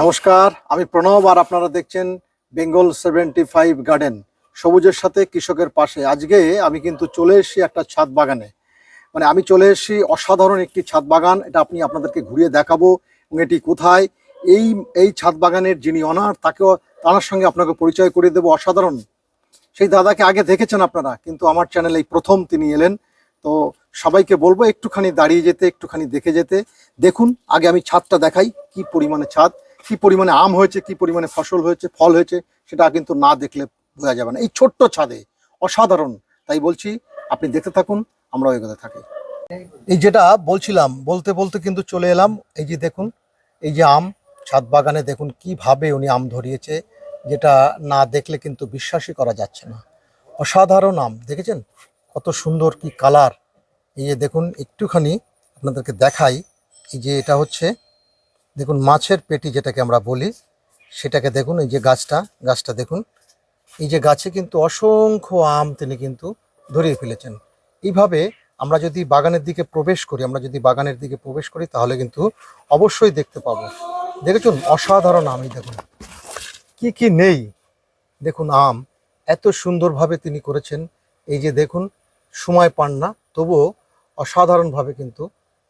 নমস্কার, আমি প্রণব আর আপনারা দেখছেন বেঙ্গল সেভেন্টি ফাইভ গার্ডেন। সবুজের সাথে কৃষকের পাশে। আজকে আমি কিন্তু চলে এসেছি একটা ছাদ বাগানে। মানে আমি চলে এসেছি অসাধারণ একটি ছাদ বাগান। এটা আপনি আপনাদেরকে ঘুরিয়ে দেখাবো এবং এটি কোথায়। এই এই ছাদ বাগানের যিনি অনার তাকেও তার সঙ্গে আপনাকে পরিচয় করে দেবো অসাধারণ। সেই দাদাকে আগে দেখেছেন আপনারা, কিন্তু আমার চ্যানেলে এই প্রথম তিনি এলেন। তো সবাইকে বলব একটুখানি দাঁড়িয়ে যেতে, একটুখানি দেখে যেতে। দেখুন, আগে আমি ছাদটা দেখাই, কি পরিমাণে ছাদ। কি পরিমাণে আম হয়েছে, কি পরিমাণে ফসল হয়েছে, ফল হয়েছে, সেটা কিন্তু না দেখলে বোঝা যাবে না। এই ছোট্ট ছাদে, অসাধারণ। তাই বলছি, আপনি দেখতে থাকুন আমরা এগোতে থাকি। এই যেটা বলছিলাম, বলতে বলতে কিন্তু চলে এলাম। এই যে দেখুন, এই যে আম, ছাদ বাগানে দেখুন কীভাবে উনি আম ধরিয়েছে, যেটা না দেখলে কিন্তু বিশ্বাসই করা যাচ্ছে না। অসাধারণ আম, দেখেছেন? কত সুন্দর কি কালার। এই যে দেখুন, একটুখানি আপনাদেরকে দেখাই। এই যে এটা হচ্ছে দেখুন, মাছের পেটি যেটাকে আমরা বলি, সেটাকে দেখুন, এই যে গাছটা গাছটা দেখুন। এই যে গাছে কিন্তু অসংখ্য আম তিনি কিন্তু ধরিয়ে ফেলেছেন। এইভাবে আমরা যদি বাগানের দিকে প্রবেশ করি, আমরা যদি বাগানের দিকে প্রবেশ করি, তাহলে কিন্তু অবশ্যই দেখতে পাবো। দেখেছুন, অসাধারণ আম দেখুন। কি কি নেই? দেখুন, আম এত সুন্দরভাবে তিনি করেছেন। এই যে দেখুন, সময় পান না, তবুও অসাধারণভাবে কিন্তু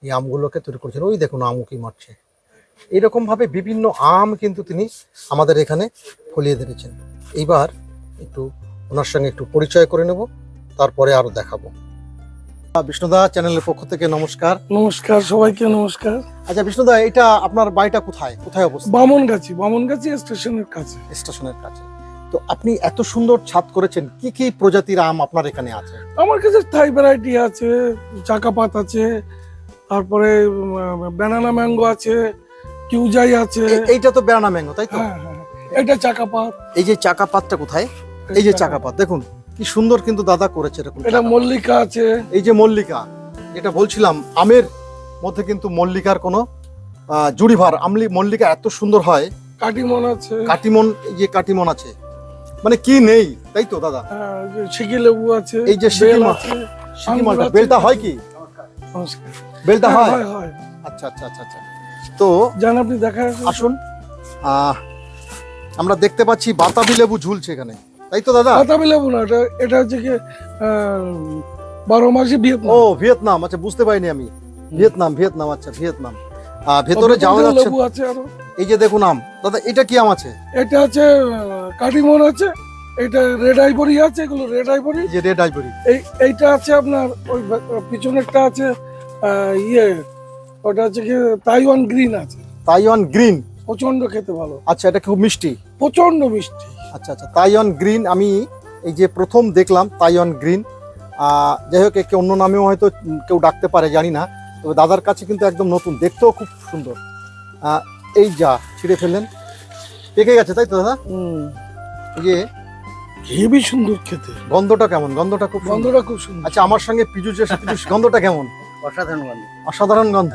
এই আমগুলোকে তৈরি করেছেন। ওই দেখুন আমও কি মারছে। এইরকমভাবে বিভিন্ন আম কিন্তু তিনি আমাদের এখানে ফলিয়ে ধরেছেন। এইবার একটু ওনার সঙ্গে একটু পরিচয় করে নেব তারপরে আরও দেখাবো। বিষ্ণুদা চ্যানেলের পক্ষ থেকে নমস্কার। নমস্কার সবাইকে নমস্কার। আচ্ছা বিষ্ণুদা এটা আপনার বাড়িটা কোথায়? কোথায় অবস্থিত? বামনগাছি বামনগাছি স্টেশনের কাছে। স্টেশনের কাছে। তো আপনি এত সুন্দর ছাদ করেছেন কি কি প্রজাতির আম আপনার এখানে আছে? আমার কাছে থাই ভ্যারাইটি আছে চাকাপাত আছে তারপরে ব্যানানা ম্যাঙ্গো আছে কিউজাই আছে। এইটা তো বেড়ানা ম্যাঙ্গো তাই তো? হ্যাঁ হ্যাঁ এটা চাকাপাত এই যে চাকা পাতটা কোথায়? এই যে চাকা পাত দেখুন কি সুন্দর কিন্তু দাদা করেছে এরকম এটা মল্লিকা আছে। এই যে মল্লিকা যেটা বলছিলাম আমের মধ্যে কিন্তু মল্লিকার কোনো জুড়িভার আমলি মল্লিকা এত সুন্দর হয়। কাটিমন আছে। কাটিমন এই যে কাটিমন আছে। মানে কি নেই তাই তো দাদা? হ্যাঁ, সিকি লেবু আছে এই যে সিকি আছে সিকি মালটা বেলটা হয় কি? নমস্কার। বেলটা হ্যাঁ, হয়? হয় হয়। আচ্ছা আচ্ছা আচ্ছা আচ্ছা। তো জান আপনি দেখা আসুন। আমরা দেখতে পাচ্ছি বাতাবি লেবু ঝুলছে এখানে। তাই তো দাদা? বাতাবি লেবু না এটা এটা হচ্ছে কি বারো মাসে ভিয়েতনাম। ও ভিয়েতনাম আচ্ছা বুঝতে পারিনি আমি। ভিয়েতনাম ভিয়েতনাম আচ্ছা ভিয়েতনাম। ভেতরে যাওয়া যাচ্ছে আছে। আরও। এই যে দেখুন আম দাদা এটা কি আম আছে? এটা আছে কাটিমন আছে এটা রেড আইভরি আছে এগুলো রেড আইভরি। এই যে রেড আইভরি। এই এইটা আছে আপনার ওই পিছনেরটা আছে ইয়ে ওটা হচ্ছে কি তাইওয়ান গ্রিন আছে। তাইওয়ান গ্রিন প্রচণ্ড খেতে ভালো। আচ্ছা এটা খুব মিষ্টি। প্রচণ্ড মিষ্টি। আচ্ছা আচ্ছা তাইওয়ান গ্রিন আমি এই যে প্রথম দেখলাম তাইওয়ান গ্রিন যাই হোক একে অন্য নামেও হয়তো কেউ ডাকতে পারে জানি না। তবে দাদার কাছে কিন্তু একদম নতুন দেখতেও খুব সুন্দর। এই যা ছিঁড়ে ফেললেন। পেকে গেছে তাই তো দাদা? যে হেবি সুন্দর খেতে। গন্ধটা কেমন? গন্ধটা খুব গন্ধটা খুব সুন্দর। আচ্ছা আমার সঙ্গে পিজু যে গন্ধটা কেমন? অসাধারণ গন্ধ। অসাধারণ গন্ধ।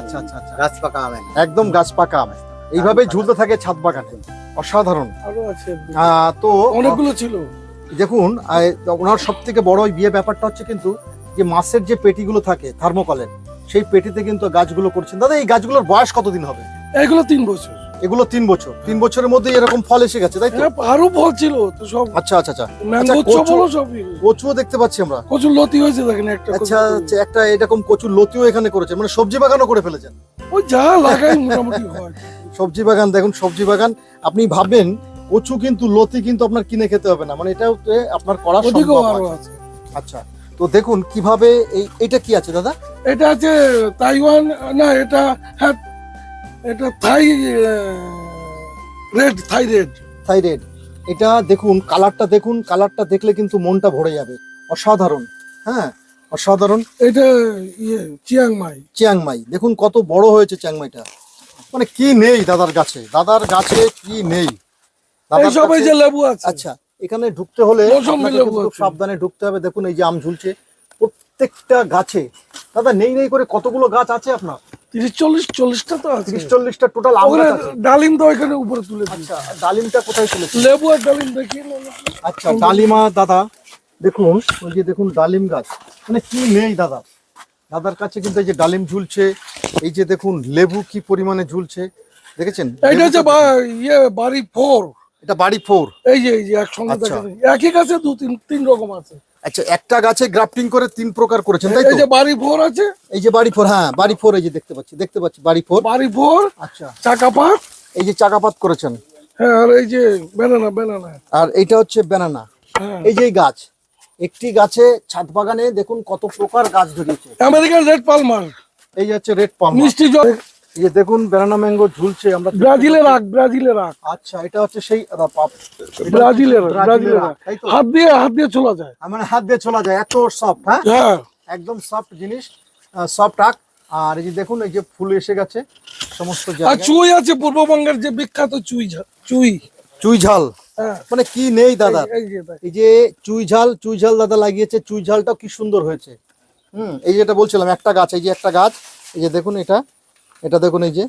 আচ্ছা আচ্ছা আচ্ছা। গাছ পাকা আম একদম। গাছ পাকা আম। এইভাবেই ঝুলতে থাকে ছাদ বাগানে। অসাধারণ। আরও আছে। আহ, তো অনেকগুলো ছিল। দেখুন ওনার সব থেকে বড় ওই বিয়ে ব্যাপারটা হচ্ছে কিন্তু যে মাছের যে পেটিগুলো থাকে থার্মোকলের সেই পেটিতে কিন্তু গাছগুলো করছেন। দাদা এই গাছগুলোর বয়স কতদিন হবে? এগুলো তিন বছর। এগুলো তিন বছর। তিন বছরের মধ্যে এরকম ফল এসে গেছে তাই তো? আরও ফল ছিল তো সব। আচ্ছা আচ্ছা আচ্ছা। সবই। কচুও দেখতে পাচ্ছি আমরা। প্রচুর লতি হয়েছে দেখেন একটা আচ্ছা আচ্ছা, একটা এরকম কচুর লতিও এখানে করেছে মানে সবজি বাগানও করে ফেলেছেন। ওই যা লাগাই মোটামুটি হয়। সবজি বাগান দেখুন সবজি বাগান। আপনি ভাববেন কচু কিন্তু লতি কিন্তু আপনার কিনে খেতে হবে না। মানে এটাও তো আপনার করা সম্ভব। আছে। আচ্ছা তো দেখুন কীভাবে এই এটা কি আছে দাদা? এটা আছে তাইওয়ান না এটা হ্যাঁ এটা Thai red Thai red thyroid এটা দেখুন কালারটা দেখুন কালারটা দেখলে কিন্তু মনটা ভরে যাবে। অসাধারণ হ্যাঁ? অসাধারণ। এটা ইয়ে চিয়াংমাই চিয়াংমাই দেখুন কত বড় হয়েছে চিয়াংমাইটা মানে কি নেই দাদার গাছে? দাদার গাছে কি নেই? সবাই যে লেবু আছে। আচ্ছা এখানে ঢুকতে হলে। সাবধানে ঢুকতে হবে। দেখুন এই যে আম ঝুলছে। প্রত্যেকটা গাছে। দাদা নেই নেই করে কতগুলো গাছ আছে আপনার? তিরিশ চল্লিশ চল্লিশটা তো আছে। তিরিশ চল্লিশটা টোটাল ডালিম তো এখানে উপরে তুলে আচ্ছা ডালিমটা কোথায় চলেছে লেবু আর ডালিম। আচ্ছা ডালিমা দাদা দেখুন ওই যে দেখুন ডালিম গাছ। মানে কি নেই দাদা? দাদার কাছে কিন্তু এই যে ডালিম ঝুলছে এই যে দেখুন লেবু কি পরিমাণে ঝুলছে দেখেছেন? এইটা হচ্ছে ইয়ে বাড়ি ফোর। এটা বাড়ি ফোর। এই যে এই যে একসঙ্গে আচ্ছা। দেখেন একই গাছে দু তিন তিন রকম আছে। আচ্ছা একটা গাছে গ্রাফটিং করে তিন প্রকার করেছেন তাই এই যে বাড়ি ফোর আছে। এই যে বাড়ি ফোর হ্যাঁ বাড়ি ফোর এই যে দেখতে পাচ্ছি দেখতে পাচ্ছি বাড়ি ফোর বাড়ি ফোর আচ্ছা। চাকা পাত। এই যে চাকাপাত করেছেন। হ্যাঁ আর এই যে বেনানা বেনানা আর এইটা হচ্ছে বেনানা হ্যাঁ। এই যে গাছ একটি গাছে ছাদ বাগানে দেখুন কত প্রকার গাছ ধরিয়েছে আমেরিকান রেড পালমার এই যে হচ্ছে রেড পাম মিষ্টি জল এই যে দেখুন বেনানা ম্যাঙ্গো ঝুলছে আমরা ব্রাজিলের আখ ব্রাজিলের আখ। আচ্ছা এটা হচ্ছে সেই ব্রাজিলের ব্রাজিলের আখ, হাত দিয়ে হাত দিয়ে চলা যায়। মানে হাত দিয়ে চলা যায় এত সফট হ্যাঁ? হ্যাঁ। একদম সফট জিনিস সফট আখ। আর এই যে দেখুন এই যে ফুল এসে গেছে সমস্ত আর চুই আছে পূর্ববঙ্গের যে বিখ্যাত চুই চুই। চুই ঝাল? হ্যাঁ। মানে কি নেই দাদা? এই- এই যে এই যে চুই ঝাল চুই ঝাল দাদা লাগিয়েছে চুই ঝালটাও কি সুন্দর হয়েছে। হুম এই যেটা বলছিলাম একটা গাছ এই যে একটা গাছ এই যে দেখুন এটা। এটা দেখুন এই যে।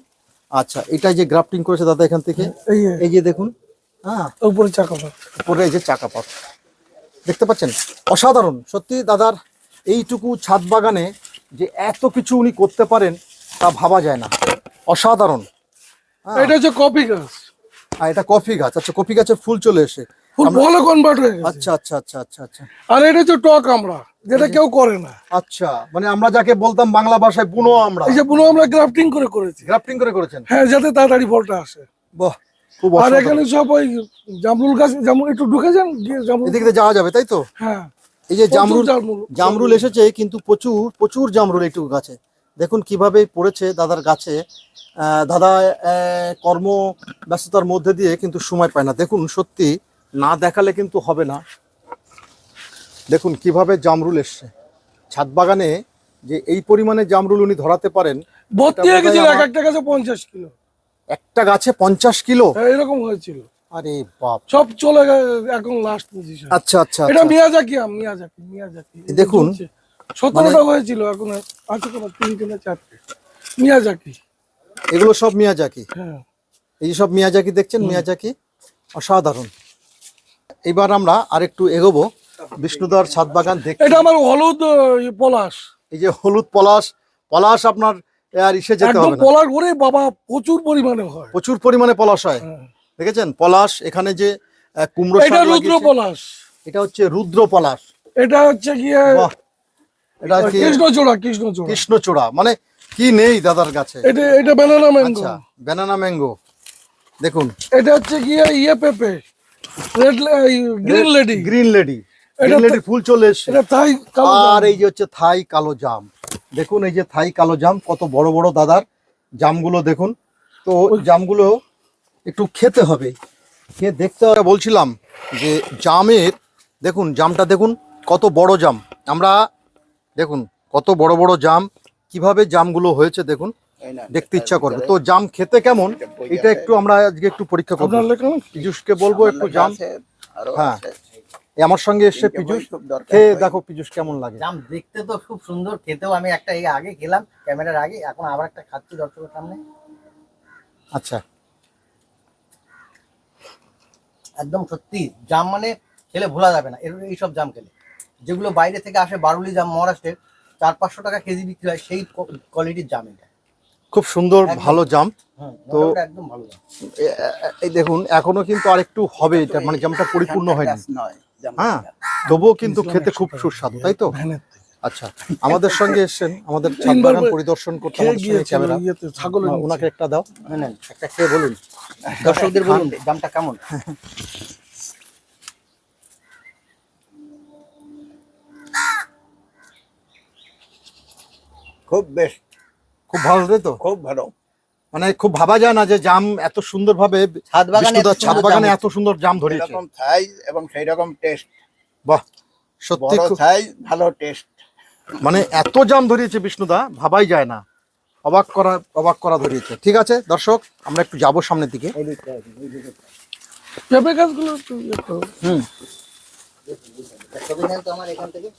আচ্ছা এটা যে গ্রাফটিং করেছে দাদা এখান থেকে। এই যে, দেখুন হ্যাঁ। উপরে চাকা পাত উপরে এই যে চাকা পাত দেখতে পাচ্ছেন? অসাধারণ। সত্যি দাদার এইটুকু ছাদ বাগানে যে এত কিছু উনি করতে পারেন তা ভাবা যায় না। অসাধারণ। হ্যাঁ। এটা হচ্ছে কপি গাছ। আর এটা কফি গাছ। আচ্ছা কফি গাছের ফুল চলে এসে। ফলে কনভার্ট হয়ে গেছে। আচ্ছা আচ্ছা আচ্ছা আচ্ছা আচ্ছা। আর এটা হচ্ছে টক আমরা যেটা কেউ করে না। আচ্ছা মানে আমরা যাকে বলতাম বাংলা ভাষায় বুনো আমরা। এই যে পুরো আমরা গ্রাফটিং করে করেছি। গ্রাফটিং করে করেছেন? হ্যাঁ যাতে তাড়াতাড়ি ফলটা আসে। বাহ খুব আর এখানে সব ওই জামরুল গাছ জামরুল একটু ঢুকে যান জামরুল এদিক যাওয়া যাবে তাই তো? হ্যাঁ। এই যে জামরুল জামরুল এসেছে কিন্তু প্রচুর প্রচুর জামরুল একটু গাছে। দেখুন কীভাবে পড়েছে দাদার গাছে। দাদা কর্ম ব্যস্ততার মধ্যে দিয়ে কিন্তু সময় পায় না। দেখুন সত্যি না দেখালে কিন্তু হবে না। দেখুন কীভাবে জামরুল এসছে। ছাদ বাগানে যে এই পরিমাণে জামরুল উনি ধরাতে পারেন ভর্তি হয়ে গেছিল এক একটা গাছে পঞ্চাশ কিলো। একটা গাছে পঞ্চাশ কিলো? হ্যাঁ, এরকম হয়েছিল। আরে বাপ। সব চলে গেছে এখন লাস্ট পজিশন আচ্ছা আচ্ছা এটা আচ্ছা। মিয়াজাকি আম মিয়াজাকি মিয়াজাকি। দেখুন। সতেরোটা হয়েছিল এখন আছে কোনো তিনটে না চারটে মিয়াজাকি। এগুলো সব মিয়াজাকি? হ্যাঁ। এই সব মিয়াজাকি দেখছেন মিয়াজাকি অসাধারণ। এবার আমরা আরেকটু এগোবো। বিষ্ণুদার ছাদ বাগান দেখতে। এটা আমার হলুদ পলাশ। এই যে হলুদ পলাশ পলাশ আপনার আর ইসে যেতে হবে পলাশ ওরে বাবা প্রচুর পরিমাণে হয়। প্রচুর পরিমাণে পলাশ হয়। হ্যাঁ। দেখেছেন? পলাশ এখানে যে কুমড়ো এটা রুদ্র পলাশ। এটা হচ্ছে রুদ্র পলাশ। এটা হচ্ছে গিয়ে এটা কি কৃষ্ণচূড়া কৃষ্ণচূড়া। কৃষ্ণচূড়া। মানে কি নেই দাদার কাছে? এটা এটা বেনানা ম্যাঙ্গো আচ্ছা ব্যানানা ম্যাঙ্গো দেখুন। এটা হচ্ছে গিয়ে ইয়ে পেঁপে। Red green lady green lady green ফুল চলে এসছে। কালো আর এই যে হচ্ছে থাই কালো জাম। দেখুন এই যে থাই কালো জাম কত বড় বড় দাদার জামগুলো দেখুন। তো জামগুলো একটু খেতে হবে। খেয়ে দেখতে হবে। বলছিলাম যে জামের দেখুন জামটা দেখুন কত বড় জাম। আমরা দেখুন কত বড় বড় জাম। কীভাবে জামগুলো হয়েছে দেখুন। দেখতে ইচ্ছা করবে। তো জাম খেতে কেমন? এটা একটু আমরা আজকে একটু পরীক্ষা করব। পীযুষকে বলব একটু জাম। হ্যাঁ। এই আমার সঙ্গে এসে পীযুষ। খুব দরকার খেয়ে দেখো পীযুষ কেমন লাগে। জাম দেখতে তো খুব সুন্দর খেতেও আমি একটা এই আগে খেলাম ক্যামেরার আগে এখন আবার একটা খাচ্ছি দর্শকের সামনে। আচ্ছা। একদম সত্যি জাম মানে খেলে ভোলা যাবে না এর এইসব জাম খেলে। যেগুলো বাইরে থেকে আসে বারুলি জাম মহারাষ্ট্রের চার পাঁচশো টাকা কেজি বিক্রি হয় সেই কোয়ালিটির জাম এটা। খুব সুন্দর ভালো জাম। তো- মোটামুটি একদম ভালো জাম। এ- এ- এই দেখুন এখনও কিন্তু আরেকটু হবে এটা মানে জামটা পরিপূর্ণ হয়নি। হ্যাঁ তবুও কিন্তু খেতে খুব সুস্বাদু তাই তো? আচ্ছা আমাদের সঙ্গে এসেছেন আমাদের বাগান পরিদর্শন করতে ক্যামেরা। ওনাকে একটা দাও। একটা খেয়ে বলুন। দর্শকদের বলুন জামটা কেমন? খুব বেশ। খুব ভালো তাই তো। খুব ভালো। মানে খুব ভাবা যায় না যে জাম এত সুন্দর ভাবে ছাদ বাগানে এত ছাদ সুন্দর বাগানে জাম এত সুন্দর জাম ধরেছে এরকম সাইজ এবং সেই রকম টেস্ট বাহ সত্যি বড় সাইজ ভালো টেস্ট মানে এত জাম ধরিয়েছে বিষ্ণুদা ভাবাই যায় না। অবাক করা অবাক করা ধরিয়েছে। ঠিক আছে দর্শক আমরা একটু যাব সামনের দিকে। পেঁপে গাছগুলো একটু ইয়ে করো। হুম। ছবি নেন তো আমার এখান থেকে।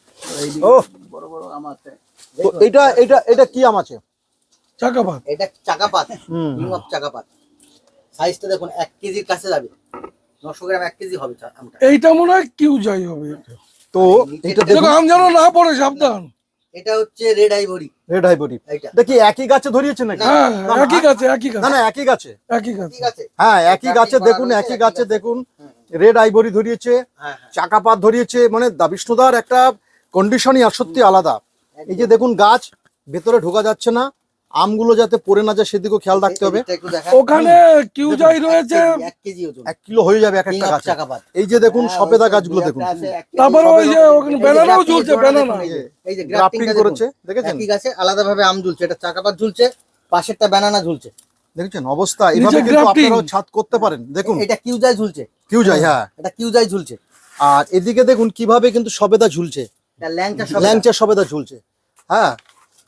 ও। বড় বড় আম আছে। তো এটা এটা এটা কি আম আছে? চাকাপাত। এটা চাকাপাত। হুম। New of চাকাপাত। সাইজটা দেখুন এক কেজির কাছে যাবে। নশো গ্রাম এক কেজি হবে আমটা। এইটা মনে হয় কিউ যাই হবে তো এটা দেখো আম যেন না পড়ে সাবধান। এটা হচ্ছে রেড আইভরি রেড এইটা। দেখি একই গাছে ধরিয়েছে নাকি? হ্যাঁ একই না, গাছে একই গাছে। না একই গাছে। একই গাছে। হ্যাঁ একই গাছে দেখুন একই গাছে। দেখুন। রেড আইবরি ধরিয়েছে হ্যাঁ হ্যাঁ। চাকাপাত ধরিয়েছে মানে দা বিষ্ণুদার একটা কন্ডিশনই আর সত্যি আলাদা। এই যে দেখুন গাছ ভেতরে ঢোকা যাচ্ছে না। আমগুলো যাতে পড়ে না যায় সেদিকেও খেয়াল রাখতে হবে। ওখানে কিউজাই রয়েছে। এক কেজি ওজন। এক কিলো হয়ে যাবে এক King একটা গাছ। এই যে দেখুন সফেদা গাছগুলো দেখুন। তারপরে ওই যে ওখানে ব্যানানাও ঝুলছে ব্যানানা এই যে- গ্রাফটিং করেছে দেখেছেন? একই গাছে আলাদা ভাবে আম ঝুলছে এটা চাকাপাত ঝুলছে পাশেরটা ব্যানানা ঝুলছে। দেখেছেন? অবস্থা এইভাবে কিন্তু। আপনারাও ছাদ করতে পারেন। দেখুন। এটা কিউজাই ঝুলছে। কিউ যায় হ্যাঁ। এটা কিউজাই ঝুলছে। আর এদিকে দেখুন কীভাবে কিন্তু সবেদা ঝুলছে। এটা ল্যাংচা সব ল্যাংচা সবেদা ঝুলছে। হ্যাঁ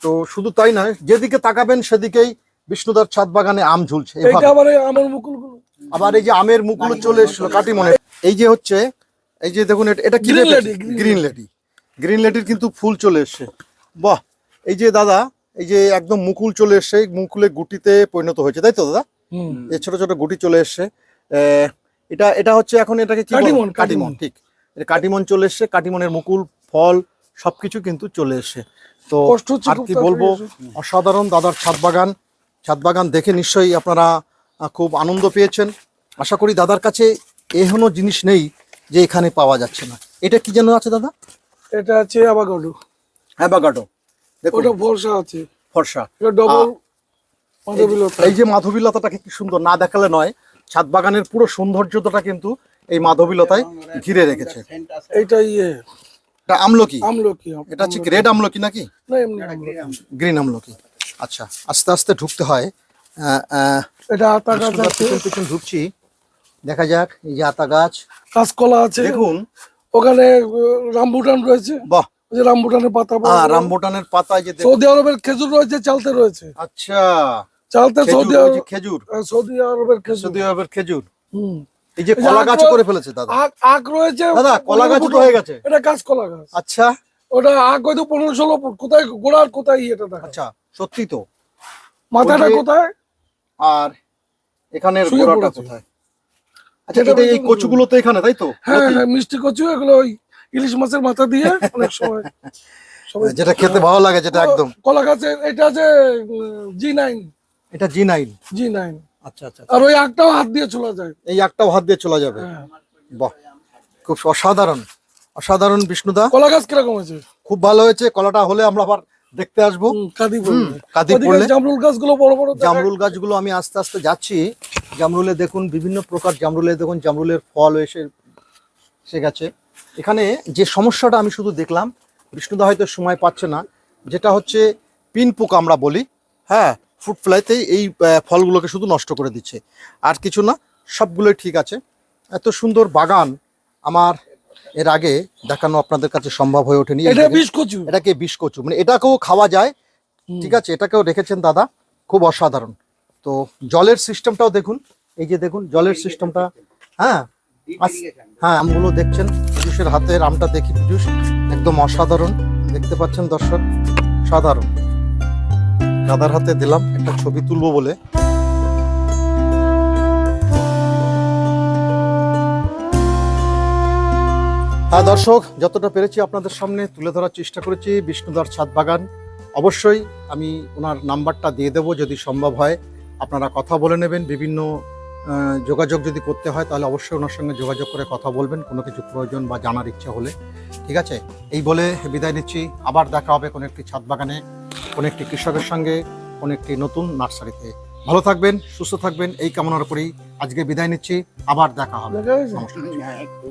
তো শুধু তাই নয় যেদিকে তাকাবেন সেদিকেই বিষ্ণুদার ছাদ বাগানে আম ঝুলছে আবার এই যে আমের মুকুল চলে এসলো কাটিমনে এই যে হচ্ছে এই যে দেখুন এটা- এটা কি গ্রিন লেডি গ্রিন লেডির কিন্তু ফুল চলে এসছে। বাহ! এই যে দাদা এই যে একদম মুকুল চলে এসছে মুকুলে গুটিতে পরিণত হয়েছে তাই তো দাদা? হুম। এই ছোট ছোট গুটি চলে এসছে। এটা এটা হচ্ছে এখন এটাকে কি কাটিমন কাটিমন। ঠিক। কাটিমন চলে এসছে কাটিমনের মুকুল ফল সবকিছু কিন্তু চলে এসছে। তো আর কি বলব? অসাধারণ দাদার ছাদ বাগান। ছাদ বাগান দেখে নিশ্চয়ই আপনারা খুব আনন্দ পেয়েছেন। আশা করি দাদার কাছে এহনো জিনিস নেই যে এখানে পাওয়া যাচ্ছে না। এটা কি যেন আছে দাদা? এটা আছে আবাগাডো হ্যাবাগাডো দেখো ওটা ভরসা আছে। ফর্সা। এটা ডবল মাধবীলতা। এই যে মাধবীলতাটাকে কি সুন্দর না দেখালে নয় ছাদ বাগানের পুরো সৌন্দর্যটা কিন্তু এই মাধবীলতায় ঘিরে রেখেছে। এইটা ইয়ে। এটা আমলকি? আমলকি এটা হচ্ছে রেড আমলকি নাকি? না এমনি গ্রিন আমলকি। আচ্ছা আস্তে আস্তে ঢুকতে হয়। এটা আতা গাছ আছে। পিছন পিছন ঢুকছি। দেখা যাক এই যে আতা গাছ। কাঁচকলা আছে। দেখুন। ওখানে রামবুটান রয়েছে। বাহ। ওই যে রামবুটানের পাতা। পাতায় যে সৌদি আরবের খেজুর রয়েছে চালতে রয়েছে। আচ্ছা। চালতে খেজুর, সৌদি ওই যে খেজুর। আহ, সৌদি আরবের খেজুর। সৌদি আরবের খেজুর। হুম। এই যে কলা গাছ করে ফেলেছে দাদা। আখ রয়েছে দাদা কলা গাছ তো হয়ে গেছে। এটা কাঁচ কলা গাছ। আচ্ছা। ওটা আখ হয়তো পনেরো ষোলো কোথায় গোড়ার কোথায় এটা দেখা? আচ্ছা সত্যি তো। মাথাটা কোথায়? আর এখানের গোড়াটা কোথায়? আচ্ছা এটা এই কচুগুলো তো এখানে তাই তো? হ্যাঁ হ্যাঁ মিষ্টি কচু এগুলো ওই ইলিশ মাছের মাথা দিয়ে অনেক সময় যেটা খেতে ভালো লাগে যেটা একদম। কলা গাছের এটা আছে জি নাইন এটা জি নাইন জি নাইন আচ্ছা আচ্ছা আর ওই হাত দিয়ে চলে যায়। এই একটাও হাত দিয়ে চলে যাবে। হ্যাঁ। বাহ খুব অসাধারণ। অসাধারণ বিষ্ণুদা। কলা গাছ কীরকম আছে খুব ভালো হয়েছে। কলাটা হলে আমরা আবার দেখতে আসব। কাঁদি পড়লে। জামরুল গাছগুলো বড় বড় জামরুল গাছগুলো আমি আস্তে আস্তে যাচ্ছি। জামরুলে দেখুন বিভিন্ন প্রকার জামরুলে দেখুন জামরুলের ফল এসে এসে গেছে। এখানে যে সমস্যাটা আমি শুধু দেখলাম বিষ্ণুদা হয়তো সময় পাচ্ছে না। যেটা হচ্ছে পিন পোকা আমরা বলি। হ্যাঁ ফ্রুট ফ্লাইতেই এই ফলগুলোকে শুধু নষ্ট করে দিচ্ছে। আর কিছু না সবগুলোই ঠিক আছে। এত সুন্দর বাগান আমার এর আগে দেখানো আপনাদের কাছে সম্ভব হয়ে ওঠেনি। এটাকে বিষ কচু। মানে এটাকেও খাওয়া যায়। ঠিক আছে এটাকেও রেখেছেন দাদা। খুব অসাধারণ। তো জলের সিস্টেমটাও দেখুন। এই যে দেখুন জলের সিস্টেমটা। হ্যাঁ হ্যাঁ আমগুলো দেখছেন। পীযুষের হাতের আমটা দেখি পীযুষ। একদম অসাধারণ। দেখতে পাচ্ছেন দর্শক? সাধারণ। দাদার হাতে দিলাম, একটা ছবি তুলবো বলে। হ্যাঁ দর্শক, যতটা পেরেছি আপনাদের সামনে তুলে ধরার চেষ্টা করেছি বিষ্ণুদার ছাদ বাগান। অবশ্যই আমি ওনার নাম্বারটা দিয়ে দেব যদি সম্ভব হয়। আপনারা কথা বলে নেবেন বিভিন্ন যোগাযোগ যদি করতে হয় তাহলে অবশ্যই ওনার সঙ্গে যোগাযোগ করে কথা বলবেন। কোনো কিছু প্রয়োজন বা জানার ইচ্ছা হলে। ঠিক আছে? এই বলে বিদায় নিচ্ছি। আবার দেখা হবে কোনো একটি ছাদ বাগানে কোনো একটি কৃষকের সঙ্গে কোনো একটি নতুন নার্সারিতে। ভালো থাকবেন সুস্থ থাকবেন এই কামনার করেই আজকে বিদায় নিচ্ছি। আবার দেখা হবে। খুব নমস্কার। হ্যাঁ, একটু